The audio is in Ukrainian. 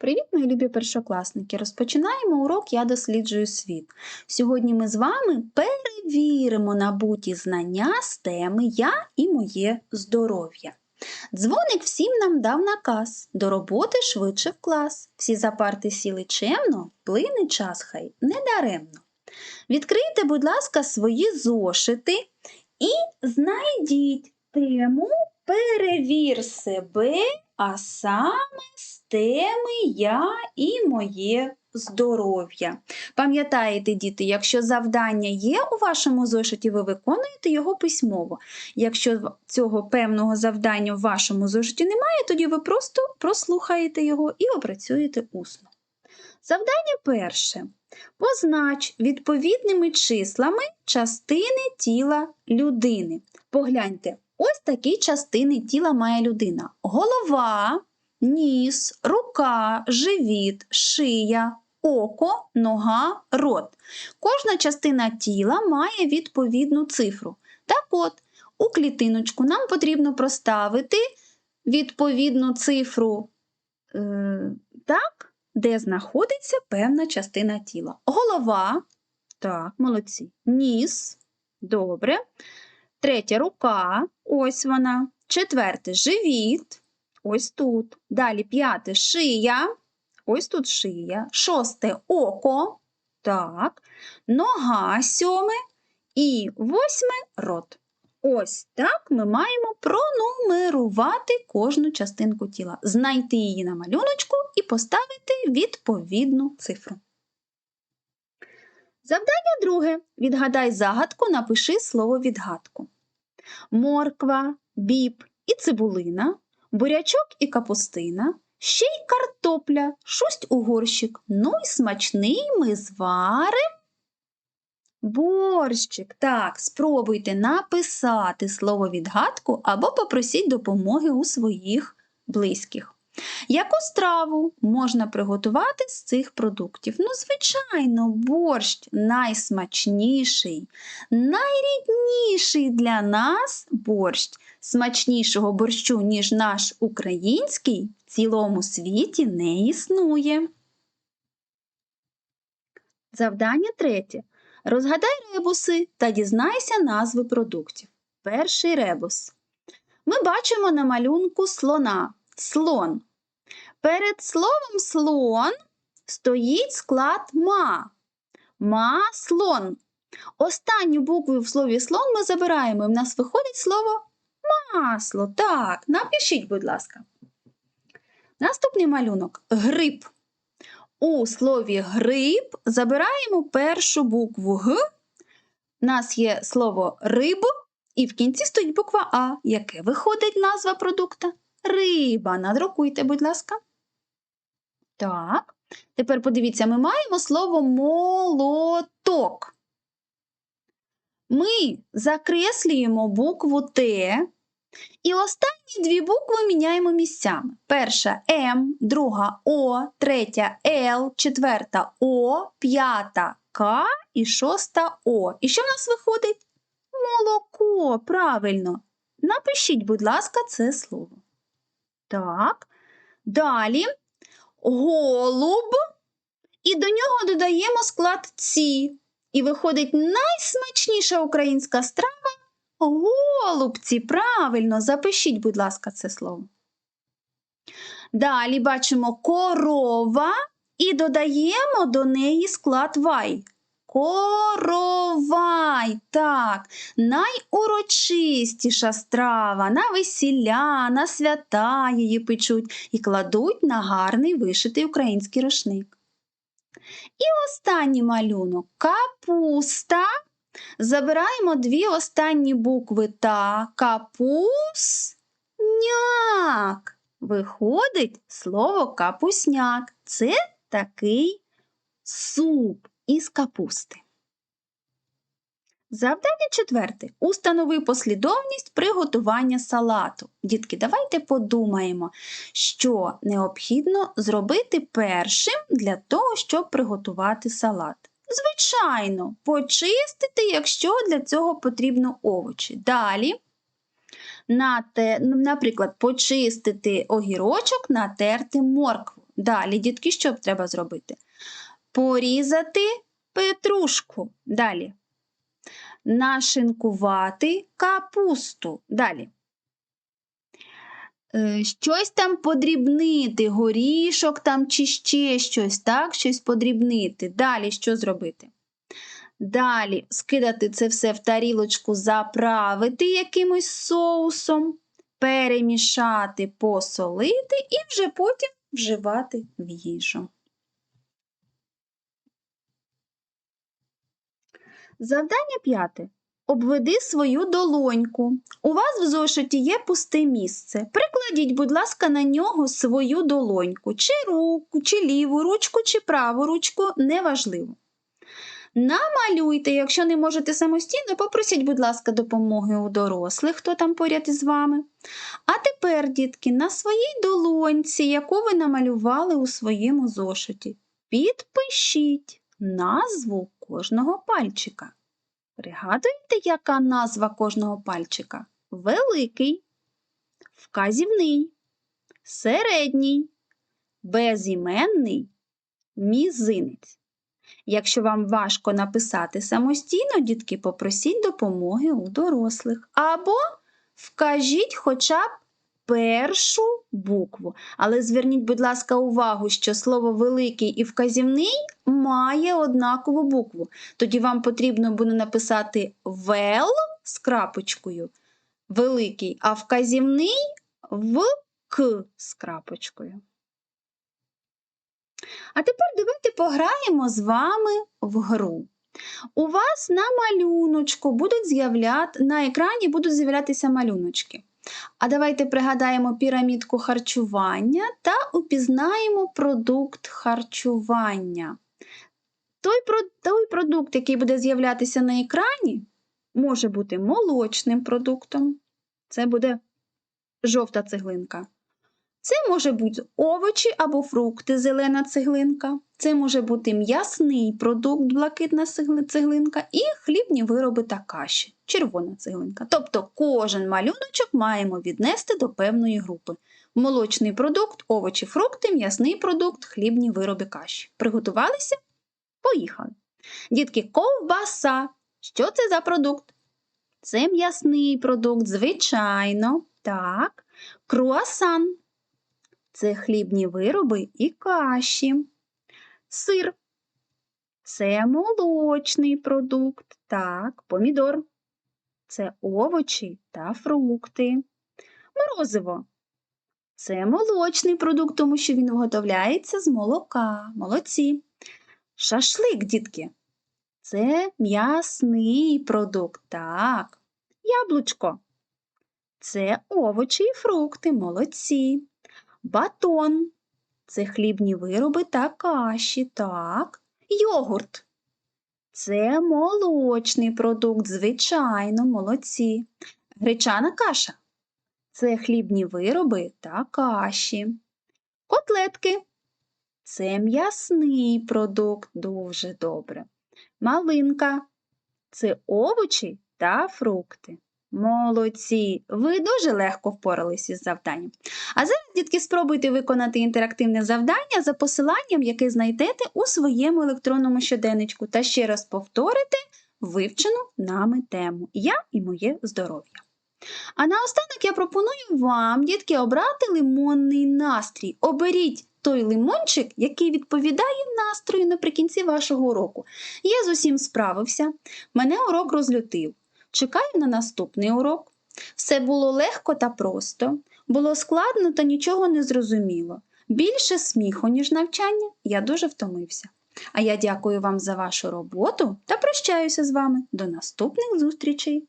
Привіт, мої любі першокласники! Розпочинаємо урок Я досліджую світ. Сьогодні ми з вами перевіримо набуті знання з теми Я і моє здоров'я. Дзвоник всім нам дав наказ до роботи швидше в клас. Всі за парти сіли чемно, плине час хай недаремно. Відкрийте, будь ласка, свої зошити і знайдіть тему Перевір себе, а саме з теми Я і моє здоров'я. Пам'ятаєте, діти, якщо завдання є у вашому зошиті, ви виконуєте його письмово. Якщо цього певного завдання в вашому зошиті немає, тоді ви просто прослухаєте його і опрацюєте усно. Завдання перше. Познач відповідними числами частини тіла людини. Погляньте, ось такі частини тіла має людина: голова, ніс, рука, живіт, шия, око, нога, рот. Кожна частина тіла має відповідну цифру. Так от, у клітиночку нам потрібно проставити відповідну цифру е, так, де знаходиться певна частина тіла. Голова, так, молодці, ніс, добре. Третя рука, ось вона. Четверте живіт, ось тут. Далі п'яте шия, ось тут шия. Шосте око, так. Нога сьоме і восьме рот. Ось так ми маємо пронумерувати кожну частинку тіла, знайти її на малюночку і поставити відповідну цифру. Завдання друге. Відгадай загадку, напиши слово відгадку. Морква, біб і цибулина, бурячок і капустина, ще й картопля, шусть у горщик. Ну й смачний ми зварим. Борщик. Так, спробуйте написати слово відгадку або попросіть допомоги у своїх близьких. Яку страву можна приготувати з цих продуктів? Ну, звичайно, борщ найсмачніший, найрідніший для нас борщ. Смачнішого борщу, ніж наш український, в цілому світі не існує. Завдання третє. Розгадай ребуси та дізнайся назви продуктів. Перший ребус. Ми бачимо на малюнку слона. Слон. Перед словом слон стоїть склад ма. Маслон. Останню букву в слові слон ми забираємо, і в нас виходить слово масло. Так, напишіть, будь ласка. Наступний малюнок гриб. У слові гриб забираємо першу букву Г. У нас є слово риб, і в кінці стоїть буква А. Яке виходить назва продукта? Риба. Надрукуйте, будь ласка. Так. Тепер подивіться, ми маємо слово молоток. Ми закреслюємо букву Т. І останні дві букви міняємо місцями. Перша М, друга О, третя Л, четверта О, п'ята К і шоста О. І що в нас виходить? Молоко, правильно. Напишіть, будь ласка, це слово. Так. Далі голуб, і до нього додаємо склад ці. І виходить найсмачніша українська страва голубці. Правильно, запишіть, будь ласка, це слово. Далі бачимо корова і додаємо до неї склад вай. Коровай, так, найурочистіша страва, на весілля, на свята її печуть і кладуть на гарний вишитий український рушник. І останній малюнок капуста. Забираємо дві останні букви та капусняк. Виходить слово капусняк. Це такий суп із капусти. Завдання четверте. Установи послідовність приготування салату. Дітки, давайте подумаємо, що необхідно зробити першим для того, щоб приготувати салат. Звичайно, почистити, якщо для цього потрібно овочі. Далі, наприклад, почистити огірочок, натерти моркву. Далі, дітки, що треба зробити? Порізати петрушку. Далі. Нашинкувати капусту. Далі. Е, Щось там подрібнити, горішок там чи ще щось, так? Щось подрібнити. Далі що зробити? Далі скидати це все в тарілочку, заправити якимось соусом, перемішати, посолити і вже потім вживати в їжу. Завдання п'яте. Обведи свою долоньку. У вас в зошиті є пусте місце. Прикладіть, будь ласка, на нього свою долоньку, чи руку, чи ліву ручку, чи праву ручку, неважливо. Намалюйте, якщо не можете самостійно, попросіть, будь ласка, допомоги у дорослих, хто там поряд із вами. А тепер, дітки, на своїй долоньці, яку ви намалювали у своєму зошиті, підпишіть назву кожного пальчика. Пригадуєте, яка назва кожного пальчика? Великий, вказівний, середній, безіменний, мізинець. Якщо вам важко написати самостійно, дітки, попросіть допомоги у дорослих. Або вкажіть хоча б першу букву. Але зверніть, будь ласка, увагу, що слово великий і вказівний має однакову букву. Тоді вам потрібно буде написати вел з крапочкою великий, а вказівний в к з крапочкою. А тепер давайте пограємо з вами в гру. У вас на малюночку будуть з'являти, на екрані будуть з'являтися малюночки. А давайте пригадаємо пірамідку харчування та упізнаємо продукт харчування. Той, той продукт, який буде з'являтися на екрані, може бути молочним продуктом. Це буде жовта цеглинка. Це може бути овочі або фрукти, зелена цеглинка. Це може бути м'ясний продукт, блакитна цеглинка, і хлібні вироби та каші, червона цеглинка. Тобто кожен малюночок маємо віднести до певної групи. Молочний продукт, овочі, фрукти, м'ясний продукт, хлібні вироби каші. Приготувалися? Поїхали. Дітки, ковбаса. Що це за продукт? Це м'ясний продукт, звичайно. Так. Круасан. Це хлібні вироби і каші. Сир. Це молочний продукт. Так, помідор. Це овочі та фрукти. Морозиво. Це молочний продукт, тому що він виготовляється з молока. Молодці. Шашлик, дітки. Це м'ясний продукт. Так. Яблучко. Це овочі і фрукти. Молодці. Батон це хлібні вироби та каші, так. Йогурт. Це молочний продукт, звичайно, молодці. Гречана каша. Це хлібні вироби та каші. Котлетки. Це м'ясний продукт, дуже добре. Малинка. Це овочі та фрукти. Молодці! Ви дуже легко впоралися із завданням. А зараз, дітки, спробуйте виконати інтерактивне завдання за посиланням, яке знайдете у своєму електронному щоденничку, та ще раз повторите вивчену нами тему Я і моє здоров'я. А наостанок я пропоную вам, дітки, обрати лимонний настрій. Оберіть той лимончик, який відповідає настрою наприкінці вашого уроку. Я з усім справився, мене урок розлютив. Чекаю на наступний урок. Все було легко та просто, було складно та нічого не зрозуміло. Більше сміху, ніж навчання, я дуже втомився. А я дякую вам за вашу роботу та прощаюся з вами. До наступних зустрічей!